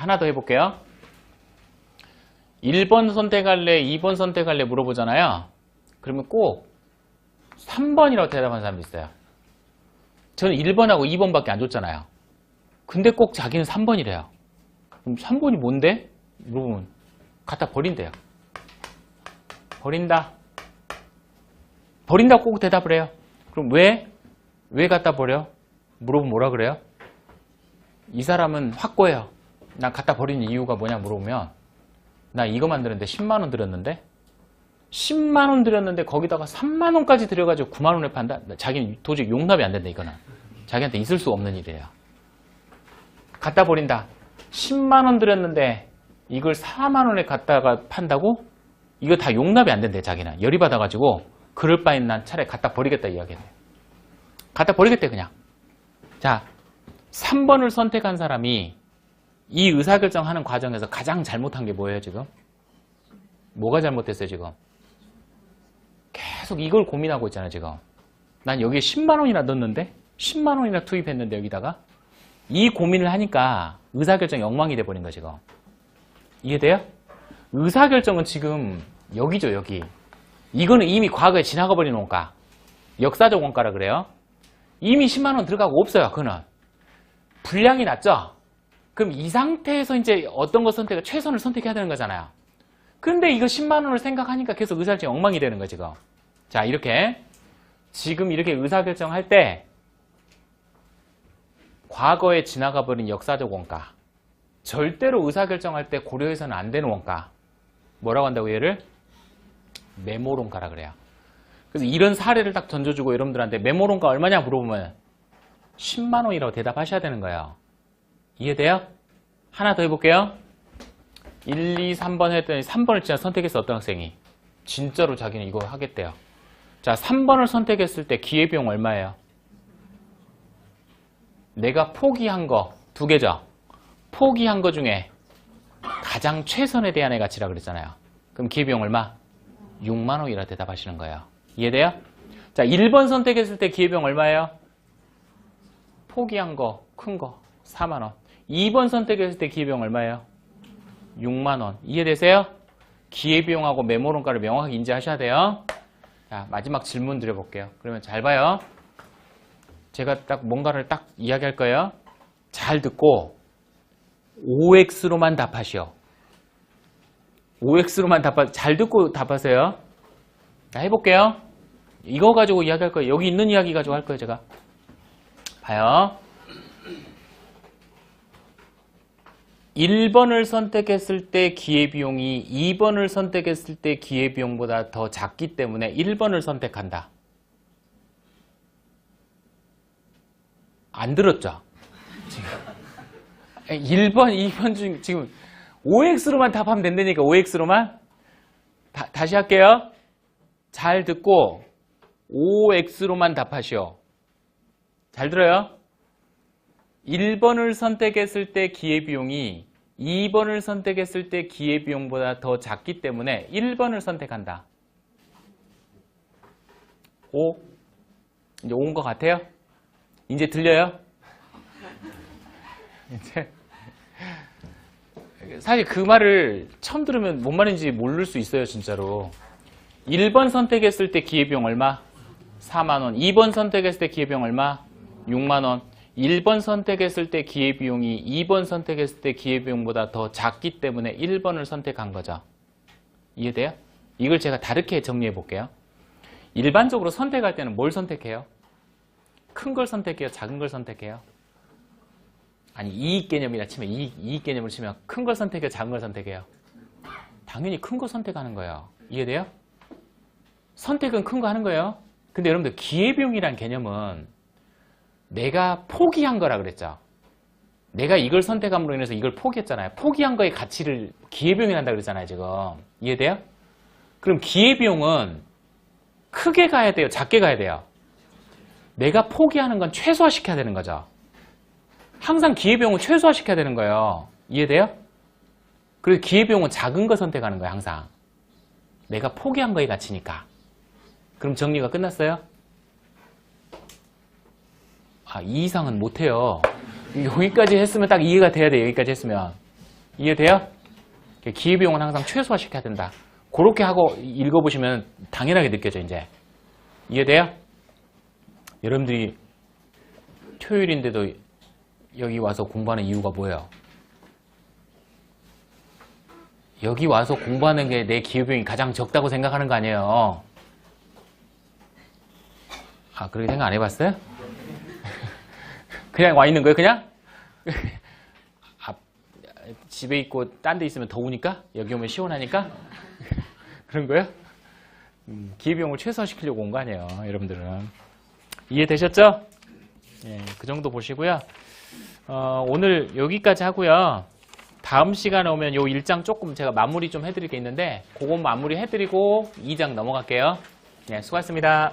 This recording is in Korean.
하나 더 해볼게요. 1번 선택할래, 2번 선택할래 물어보잖아요. 그러면 꼭 3번이라고 대답하는 사람이 있어요. 저는 1번하고 2번밖에 안 줬잖아요. 근데 꼭 자기는 3번이래요. 그럼 3번이 뭔데? 물어보면 갖다 버린대요. 버린다. 버린다고 꼭 대답을 해요. 그럼 왜? 왜 갖다 버려? 물어보면 뭐라 그래요? 이 사람은 확고해요. 난 갖다 버리는 이유가 뭐냐 물어보면 나 이거 만드는데 10만 원 들였는데 10만 원 들였는데 거기다가 3만 원까지 들여가지고 9만 원에 판다? 자기는 도저히 용납이 안 된다 이거는. 자기한테 있을 수 없는 일이에요. 갖다 버린다. 10만 원 들였는데 이걸 4만 원에 갖다가 판다고? 이거 다 용납이 안 된대 자기는. 열이 받아가지고 그럴 바엔 난 차라리 갖다 버리겠다 이야기했네. 갖다 버리겠대 그냥. 자, 3번을 선택한 사람이 이 의사결정하는 과정에서 가장 잘못한 게 뭐예요 지금? 뭐가 잘못됐어요 지금? 계속 이걸 고민하고 있잖아요 지금. 난 여기에 10만 원이나 넣었는데 10만 원이나 투입했는데 여기다가 이 고민을 하니까 의사결정이 엉망이 돼버린 거야 지금. 이해돼요? 의사결정은 지금 여기죠 여기. 이거는 이미 과거에 지나가 버린 원가. 역사적 원가라 그래요. 이미 10만 원 들어가고 없어요 그는. 분량이 낮죠? 그럼 이 상태에서 이제 어떤 거 선택을 최선을 선택해야 되는 거잖아요. 근데 이거 10만 원을 생각하니까 계속 의사결정이 엉망이 되는 거예요, 지금. 자, 이렇게 지금 이렇게 의사결정할 때 과거에 지나가 버린 역사적 원가 절대로 의사결정할 때 고려해서는 안 되는 원가 뭐라고 한다고 얘를? 메모론가라 그래요. 그래서 이런 사례를 딱 던져주고 여러분들한테 메모론가 얼마냐 물어보면 10만 원이라고 대답하셔야 되는 거예요. 이해돼요? 하나 더 해볼게요. 1, 2, 3번 했더니 3번을 진짜 선택했어 어떤 학생이. 진짜로 자기는 이거 하겠대요. 자, 3번을 선택했을 때 기회비용 얼마예요? 내가 포기한 거 두 개죠. 포기한 거 중에 가장 최선에 대한 애 가치라 그랬잖아요. 그럼 기회비용 얼마? 6만 원이라 대답하시는 거예요. 이해돼요? 자, 1번 선택했을 때 기회비용 얼마예요? 포기한 거, 큰 거, 4만 원. 2번 선택했을 때 기회비용 얼마예요? 6만 원. 이해되세요? 기회비용하고 메모론가를 명확하게 인지하셔야 돼요. 자, 마지막 질문 드려볼게요. 그러면 잘 봐요. 제가 딱 뭔가를 딱 이야기할 거예요. 잘 듣고 OX로만 답하시오. OX로만 답하, 잘 듣고 답하세요. 자, 해볼게요. 이거 가지고 이야기할 거예요. 여기 있는 이야기 가지고 할 거예요, 제가. 봐요. 1번을 선택했을 때 기회비용이 2번을 선택했을 때 기회비용보다 더 작기 때문에 1번을 선택한다. 안 들었죠? 지금. 1번, 2번 중 지금 OX로만 답하면 된다니까, OX로만. 다, 시 할게요. 잘 듣고 OX로만 답하시오. 잘 들어요? 1번을 선택했을 때 기회비용이 2번을 선택했을 때 기회비용보다 더 작기 때문에 1번을 선택한다. 오? 이제 온 것 같아요? 이제 들려요? 이제 사실 그 말을 처음 들으면 뭔 말인지 모를 수 있어요, 진짜로. 1번 선택했을 때 기회비용 얼마? 4만원. 2번 선택했을 때 기회비용 얼마? 6만원. 1번 선택했을 때 기회비용이 2번 선택했을 때 기회비용보다 더 작기 때문에 1번을 선택한 거죠. 이해돼요? 이걸 제가 다르게 정리해 볼게요. 일반적으로 선택할 때는 뭘 선택해요? 큰 걸 선택해요? 작은 걸 선택해요? 아니 이익 개념이라 치면 이익, 이익 개념을 치면 큰 걸 선택해요? 작은 걸 선택해요? 당연히 큰 거 선택하는 거예요. 이해돼요? 선택은 큰 거 하는 거예요. 근데 여러분들 기회비용이란 개념은 내가 포기한 거라 그랬죠. 내가 이걸 선택함으로 인해서 이걸 포기했잖아요. 포기한 거의 가치를 기회비용이란다 그랬잖아요, 지금. 이해돼요? 그럼 기회비용은 크게 가야 돼요? 작게 가야 돼요? 내가 포기하는 건 최소화시켜야 되는 거죠. 항상 기회비용은 최소화시켜야 되는 거예요. 이해돼요? 그래서 기회비용은 작은 거 선택하는 거예요, 항상. 내가 포기한 거의 가치니까. 그럼 정리가 끝났어요? 아, 이 이상은 못해요. 여기까지 했으면 딱 이해가 돼야 돼요. 여기까지 했으면. 이해돼요? 기회비용은 항상 최소화시켜야 된다. 그렇게 하고 읽어보시면 당연하게 느껴져, 이제. 이해돼요? 여러분들이 토요일인데도 여기 와서 공부하는 이유가 뭐예요? 여기 와서 공부하는 게 내 기회비용이 가장 적다고 생각하는 거 아니에요? 아, 그렇게 생각 안 해봤어요? 그냥 와 있는 거예요, 그냥? 아, 집에 있고 딴 데 있으면 더우니까? 여기 오면 시원하니까? 그런 거예요? 음, 기회비용을 최소화시키려고 온 거 아니에요, 여러분들은. 이해되셨죠? 예, 그 정도 보시고요. 어, 오늘 여기까지 하고요. 다음 시간에 오면 요 1장 조금 제가 마무리 좀 해드릴 게 있는데 그건 마무리 해드리고 2장 넘어갈게요. 네, 수고하셨습니다.